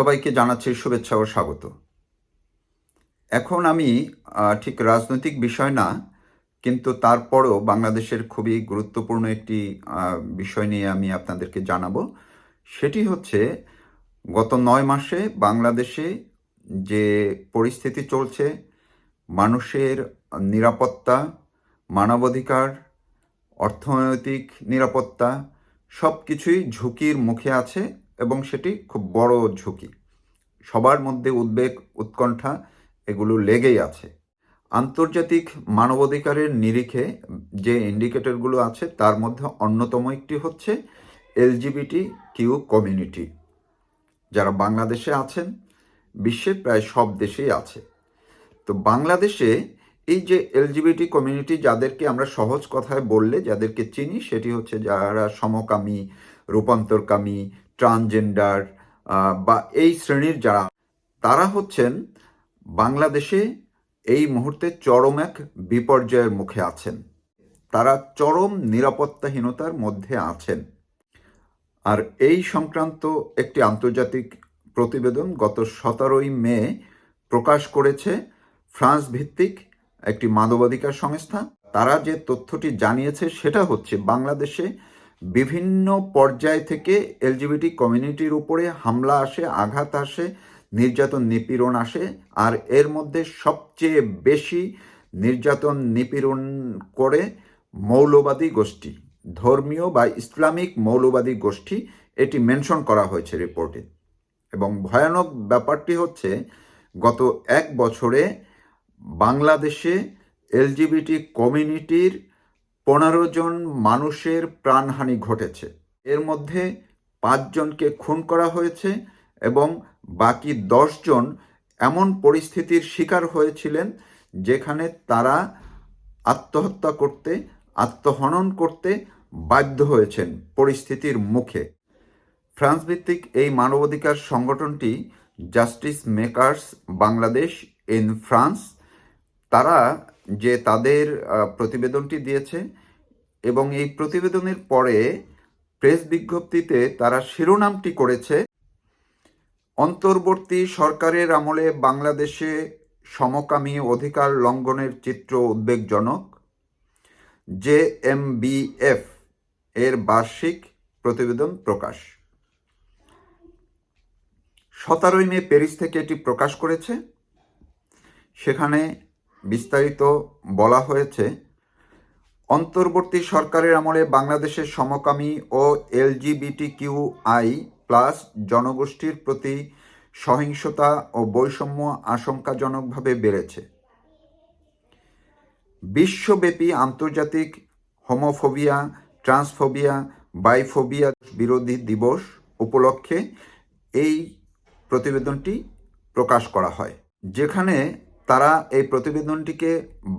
সবাইকে জানাচ্ছি শুভেচ্ছা ও স্বাগত। এখন আমি ঠিক রাজনৈতিক বিষয় না, কিন্তু তারপরও বাংলাদেশের খুবই গুরুত্বপূর্ণ একটি বিষয় নিয়ে আমি আপনাদেরকে জানাব। সেটি হচ্ছে, গত নয় মাসে বাংলাদেশে যে পরিস্থিতি চলছে, মানুষের নিরাপত্তা, মানবাধিকার, অর্থনৈতিক নিরাপত্তা সব কিছুই ঝুঁকির মুখে আছে। এবং সেটি খুব বড় ঝুঁকি। সবার মধ্যে উদ্বেগ, উৎকণ্ঠা এগুলো লেগেই আছে। আন্তর্জাতিক মানবাধিকারের নিরিখে যে ইন্ডিকেটরগুলো আছে, তার মধ্যে অন্যতম একটি হচ্ছে এলজিবিটি কিউ কমিউনিটি। যারা বাংলাদেশে আছেন, বিশ্বের প্রায় সব দেশেই আছে। তো বাংলাদেশে এই যে এলজিবিটি কমিউনিটি, যাদেরকে আমরা সহজ কথায় বললে, যাদেরকে চিনি, সেটি হচ্ছে যারা সমকামী, রূপান্তরকামী ট্রান্সজেন্ডার বা এই শ্রেণির যারা, তারা হচ্ছেন বাংলাদেশে এই মুহূর্তে চরম এক বিপর্যয়ের মুখে আছেন। তারা চরম নিরাপত্তাহীনতার মধ্যে আছেন। আর এই সংক্রান্ত একটি আন্তর্জাতিক প্রতিবেদন গত সতেরোই মে প্রকাশ করেছে, ফ্রান্স ভিত্তিক একটি মানবাধিকার সংস্থা। তারা যে তথ্যটি জানিয়েছে সেটা হচ্ছে, বাংলাদেশে বিভিন্ন পর্যায় থেকে এলজিবিটি কমিউনিটির উপরে হামলা আসে, আঘাত আসে, নির্যাতন নিপীড়ন আসে, আর এর মধ্যে সবচেয়ে বেশি নির্যাতন নিপীড়ন করে মৌলবাদী গোষ্ঠী। ধর্মীয় বা ইসলামিক মৌলবাদী গোষ্ঠী এটি মেনশন করা হয়েছে রিপোর্টে। এবং ভয়ানক ব্যাপারটি হচ্ছে, গত এক বছরে বাংলাদেশে এলজিবিটি কমিউনিটির পনেরো জন মানুষের প্রাণহানি ঘটেছে। এর মধ্যে পাঁচজনকে খুন করা হয়েছে এবং বাকি জন এমন পরিস্থিতির শিকার হয়েছিলেন যেখানে তারা আত্মহত্যা করতে, আত্মহনন করতে বাধ্য হয়েছেন পরিস্থিতির মুখে। ফ্রান্স ভিত্তিক এই মানবাধিকার সংগঠনটি justice makers Bangladesh in France, তারা যে তাদের প্রতিবেদনটি দিয়েছে এবং এই প্রতিবেদনের পরে প্রেস বিজ্ঞপ্তিতে তারা শিরোনামটি করেছে, অন্তর্বর্তী সরকারের আমলে বাংলাদেশে সমকামী অধিকার লঙ্ঘনের চিত্র উদ্বেগজনক, জে এম বি এফ এর বার্ষিক প্রতিবেদন প্রকাশ। সতেরোই মে প্যারিস থেকে এটি প্রকাশ করেছে। সেখানে বিস্তারিত বলা হয়েছে, অন্তর্বর্তী সরকারের আমলে বাংলাদেশের সমকামী ও এলজিবিটি কিউ আই প্লাস জনগোষ্ঠীর প্রতি সহিংসতা ও বৈষম্য আশঙ্কাজনকভাবে বেড়েছে। বিশ্বব্যাপী আন্তর্জাতিক হোমোফোবিয়া, ট্রান্সফোবিয়া, বাইফোবিয়া বিরোধী দিবস উপলক্ষে এই প্রতিবেদনটি প্রকাশ করা হয়, যেখানে তারা এই প্রতিবেদনটিকে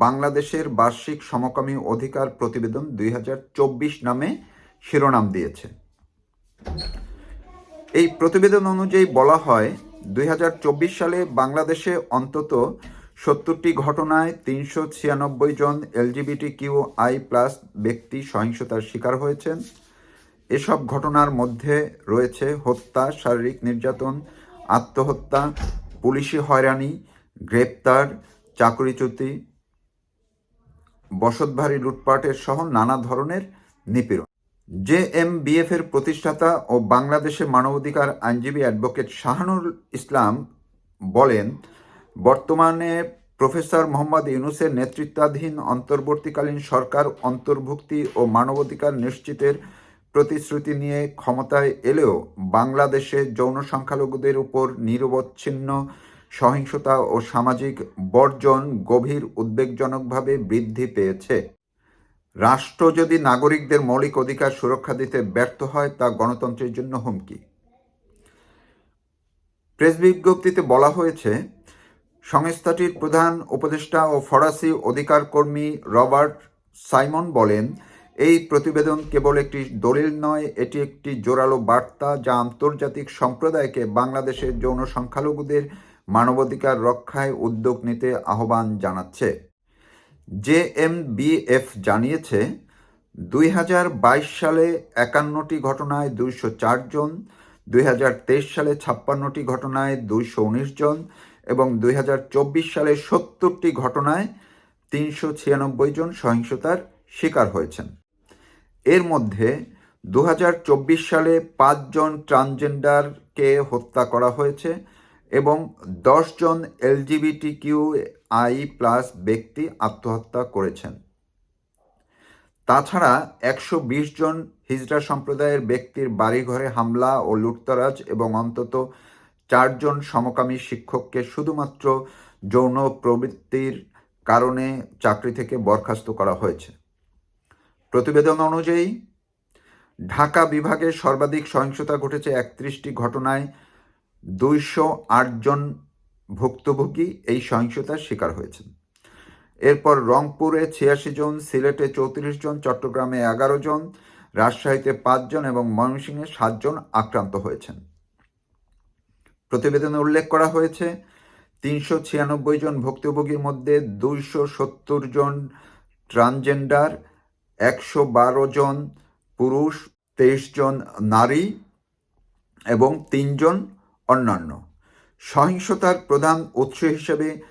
বাংলাদেশের বার্ষিক সমকামী অধিকার প্রতিবেদন দুই হাজার চব্বিশ নামে শিরোনাম দিয়েছে। এই প্রতিবেদন অনুযায়ী বলা হয়, দুই হাজার চব্বিশ সালে বাংলাদেশে অন্তত সত্তরটি ঘটনায় তিনশো ছিয়ানব্বই জন এলজিবিটি কিউ আই প্লাস ব্যক্তি সহিংসতার শিকার হয়েছেন। এসব ঘটনার মধ্যে রয়েছে হত্যা, শারীরিক নির্যাতন, আত্মহত্যা, পুলিশি হয়রানি গ্রেপ্তার চাকরিচ্যুতি বসতভারী লুটপাটের সহ নানা ধরনের নিপীড়ন। জে এম বিএফ এর প্রতিষ্ঠাতা ও বাংলাদেশের মানবাধিকার আইনজীবী অ্যাডভোকেট শাহানুর ইসলাম বলেন, বর্তমানে প্রফেসর মোহাম্মদ ইউনুসের নেতৃত্বাধীন অন্তর্বর্তীকালীন সরকার অন্তর্ভুক্তি ও মানবাধিকার নিশ্চিতের প্রতিশ্রুতি নিয়ে ক্ষমতায় এলেও বাংলাদেশে যৌন সংখ্যালঘুদের উপর নিরবচ্ছিন্ন সহিংসতা ও সামাজিক বর্জন গভীর উদ্বেগজনকভাবে বৃদ্ধি পেয়েছে। রাষ্ট্র যদি নাগরিকদের মৌলিক অধিকার সুরক্ষা দিতে ব্যর্থ হয়, তা গণতন্ত্রের জন্য হুমকি। প্রেস বিজ্ঞপ্তিতে বলা হয়েছে, সংস্থাটির প্রধান উপদেষ্টা ও ফরাসি অধিকার কর্মী রবার্ট সাইমন বলেন, এই প্রতিবেদন কেবল একটি দলিল নয়, এটি একটি জোরালো বার্তা যা আন্তর্জাতিক সম্প্রদায়কে বাংলাদেশের যৌন সংখ্যালঘুদের মানবাধিকার রক্ষায় উদ্যোগ নিতে আহ্বান জানাচ্ছে। জে এম বিএফ জানিয়েছে, দুই হাজার বাইশ সালে একান্নটি ঘটনায় দুইশো চারজন দুই সালে ছাপ্পান্নটি ঘটনায় দুইশো উনিশ জন এবং দুই হাজার চব্বিশ সালে সত্তরটি ঘটনায় তিনশো ছিয়ানব্বই জন সহিংসতার শিকার হয়েছেন। এর মধ্যে দুই হাজার চব্বিশ সালে পাঁচজন ট্রান্সজেন্ডারকে হত্যা করা হয়েছে এবং দশজন এলজিবিটি কিউ আই প্লাস ব্যক্তি আত্মহত্যা করেছেন। তাছাড়া একশো বিশ জন হিজড়া সম্প্রদায়ের ব্যক্তির বাড়িঘরে হামলা ও লুটতরাজ এবং অন্তত চারজন সমকামী শিক্ষককে শুধুমাত্র যৌন প্রবৃত্তির কারণে চাকরি থেকে বরখাস্ত করা হয়েছে। প্রতিবেদন অনুযায়ী, ঢাকা বিভাগে সর্বাধিক সহিংসতা ঘটেছে একত্রিশটি ঘটনায় দুইশো জন ভুক্তভোগী এই সহিংসতার শিকার হয়েছেন। এরপর রংপুরে ছিয়াশি জন, সিলেটে চৌত্রিশ জন, চট্টগ্রামে এগারো জন, রাজশাহীতে পাঁচজন এবং ময়মনসিংহে সাতজন আক্রান্ত হয়েছেন। প্রতিবেদনে উল্লেখ করা হয়েছে, তিনশো ছিয়ানব্বই জন ভুক্তভোগীর মধ্যে দুইশো সত্তর জন ট্রান্সজেন্ডার, একশো বারো জন পুরুষ, তেইশ জন নারী এবং তিনজন অন্যান্য। সহিংসতার প্রধান উৎস হিসেবে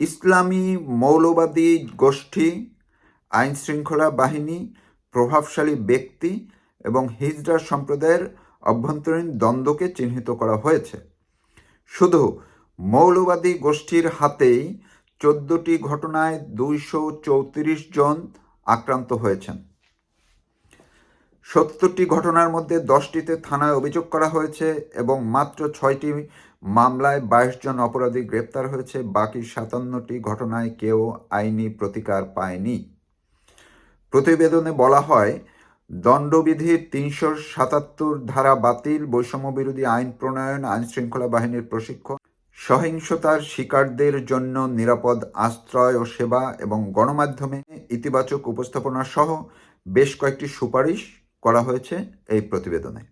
ইসলামী মৌলবাদী গোষ্ঠী আইন শৃঙ্খলা বাহিনী, প্রভাবশালী ব্যক্তি এবং হিজড়া সম্প্রদায়ের অভ্যন্তরীণ দ্বন্দ্বকে চিহ্নিত করা হয়েছে। শুধু মৌলবাদী গোষ্ঠীর হাতেই চোদ্দটি ঘটনায় দুইশো চৌত্রিশ জন আক্রান্ত হয়েছেন। সত্তরটি ঘটনার মধ্যে দশটিতে থানায় অভিযোগ করা হয়েছে এবং মাত্র ছয়টি মামলায় বাইশ জন অপরাধী গ্রেপ্তার হয়েছে। বাকি সাতান্নটি ঘটনায় কেউ আইনি প্রতিকার পায়নি। প্রতিবেদনে বলা হয় দণ্ডবিধির তিনশো সাতাত্তর ধারা বাতিল বৈষম্য বিরোধী আইন প্রণয়ন আইন শৃঙ্খলা বাহিনীর প্রশিক্ষণ, সহিংসতার শিকারদের জন্য নিরাপদ আশ্রয় ও সেবা এবং গণমাধ্যমে ইতিবাচক উপস্থাপনা সহ বেশ কয়েকটি সুপারিশ করা হয়েছে এই প্রতিবেদনে।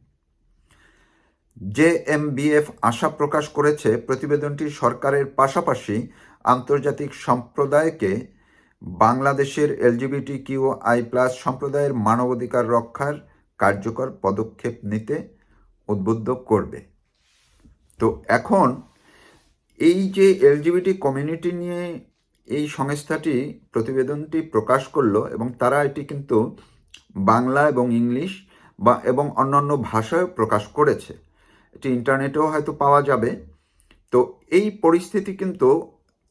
জেএমবিএফ আশা প্রকাশ করেছে প্রতিবেদনটি সরকারের পাশাপাশি আন্তর্জাতিক সম্প্রদায়কে বাংলাদেশের এলজিবিটি কিউ আই প্লাস সম্প্রদায়ের মানবাধিকার রক্ষার কার্যকর পদক্ষেপ নিতে উদ্বুদ্ধ করবে। তো এখন এই যে এলজিবিটি কমিউনিটি নিয়ে এই সংস্থাটি প্রতিবেদনটি প্রকাশ করল এবং তারা এটি কিন্তু বাংলা এবং ইংলিশ বা এবং অন্যান্য ভাষায় প্রকাশ করেছে। এটি ইন্টারনেটেও হয়তো পাওয়া যাবে। তো এই পরিস্থিতি কিন্তু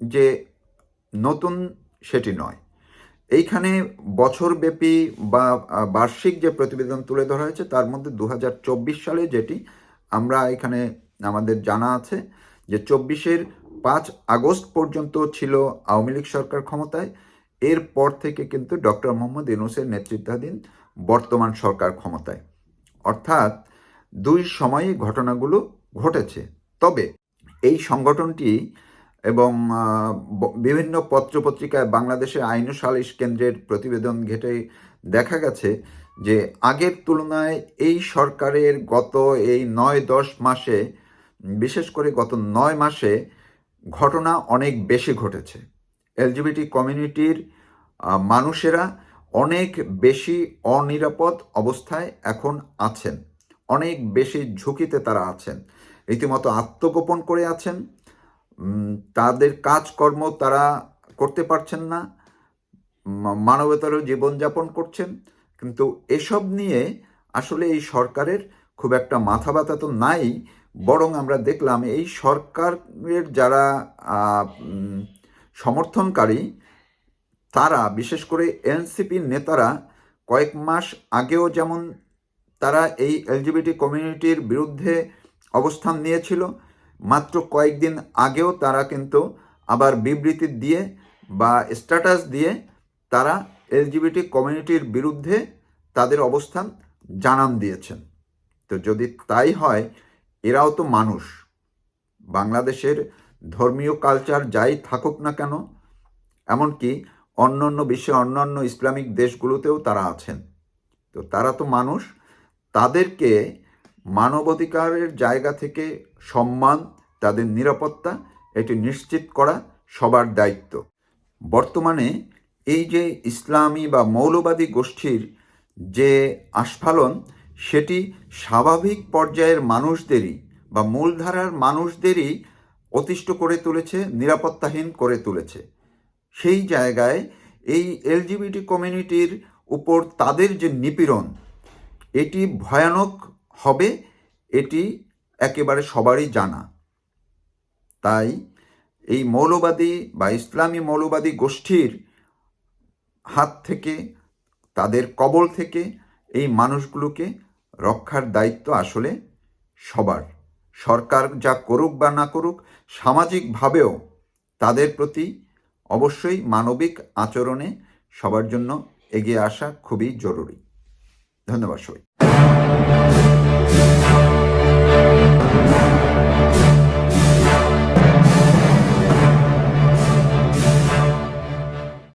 যে নতুন সেটি নয়। এইখানে বছরব্যাপী বা বার্ষিক যে প্রতিবেদন তুলে ধরা হয়েছে, তার মধ্যে দু হাজার চব্বিশ সালে যেটি আমরা এখানে আমাদের জানা আছে যে চব্বিশের পাঁচ আগস্ট পর্যন্ত ছিল আওয়ামী লীগ সরকার ক্ষমতায়। এরপর থেকে কিন্তু ডক্টর মোহাম্মদ ইউনুসের নেতৃত্বাধীন বর্তমান সরকার ক্ষমতায়। অর্থাৎ দুই সময়ে ঘটনাগুলো ঘটেছে। তবে এই সংগঠনটি এবং বিভিন্ন পত্রপত্রিকায় বাংলাদেশের আইন সালিশ কেন্দ্রের প্রতিবেদন ঘেটে দেখা গেছে যে, আগের তুলনায় এই সরকারের গত এই নয় দশ মাসে, বিশেষ করে গত নয় মাসে ঘটনা অনেক বেশি ঘটেছে। এলজিবিটি কমিউনিটির মানুষেরা অনেক বেশি অনিরাপদ অবস্থায় এখন আছেন। অনেক বেশি ঝুঁকিতে তারা আছেন। রীতিমতো আত্মগোপন করে আছেন। তাদের কাজকর্ম তারা করতে পারছেন না। মানবতার জীবনযাপন করছেন। কিন্তু এসব নিয়ে আসলে এই সরকারের খুব একটা মাথা ব্যথা তো নাই। বরং আমরা দেখলাম এই সরকারের যারা সমর্থনকারী তারা, বিশেষ করে এনসিপির নেতারা, কয়েক মাস আগেও যেমন তারা এই এলজিবিটি কমিউনিটির বিরুদ্ধে অবস্থান নিয়েছিল, মাত্র কয়েকদিন আগেও তারা কিন্তু আবার বিবৃতি দিয়ে বা স্ট্যাটাস দিয়ে তারা এলজিবিটি কমিউনিটির বিরুদ্ধে তাদের অবস্থান জানান দিয়েছেন। তো যদি তাই হয়, এরাও তো মানুষ। বাংলাদেশের ধর্মীয় কালচার যাই থাকুক না কেন, এমনকি অন্য অন্য বিশ্বে অন্যান্য ইসলামিক দেশগুলোতেও তারা আছেন। তো তারা তো মানুষ। তাদেরকে মানবাধিকারের জায়গা থেকে সম্মান, তাদের নিরাপত্তা, এটি নিশ্চিত করা সবার দায়িত্ব। বর্তমানে এই যে ইসলামী বা মৌলবাদী গোষ্ঠীর যে আস্ফালন, সেটি স্বাভাবিক পর্যায়ের মানুষদেরই বা মূলধারার মানুষদেরই অতিষ্ঠ করে তুলেছে, নিরাপত্তাহীন করে তুলেছে। সেই জায়গায় এই এলজিবিটি কমিউনিটির উপর তাদের যে নিপীড়ন, এটি ভয়ানক হবে, এটি একেবারে সবারই জানা। তাই এই মৌলবাদী বা ইসলামী মৌলবাদী গোষ্ঠীর হাত থেকে, তাদের কবল থেকে এই মানুষগুলোকে রক্ষার দায়িত্ব আসলে সবার। সরকার যা করুক বা না করুক, সামাজিকভাবেও তাদের প্রতি অবশ্যই মানবিক আচরণে সবার জন্য এগিয়ে আসা খুবই জরুরি। ধন্যবাদ সবাই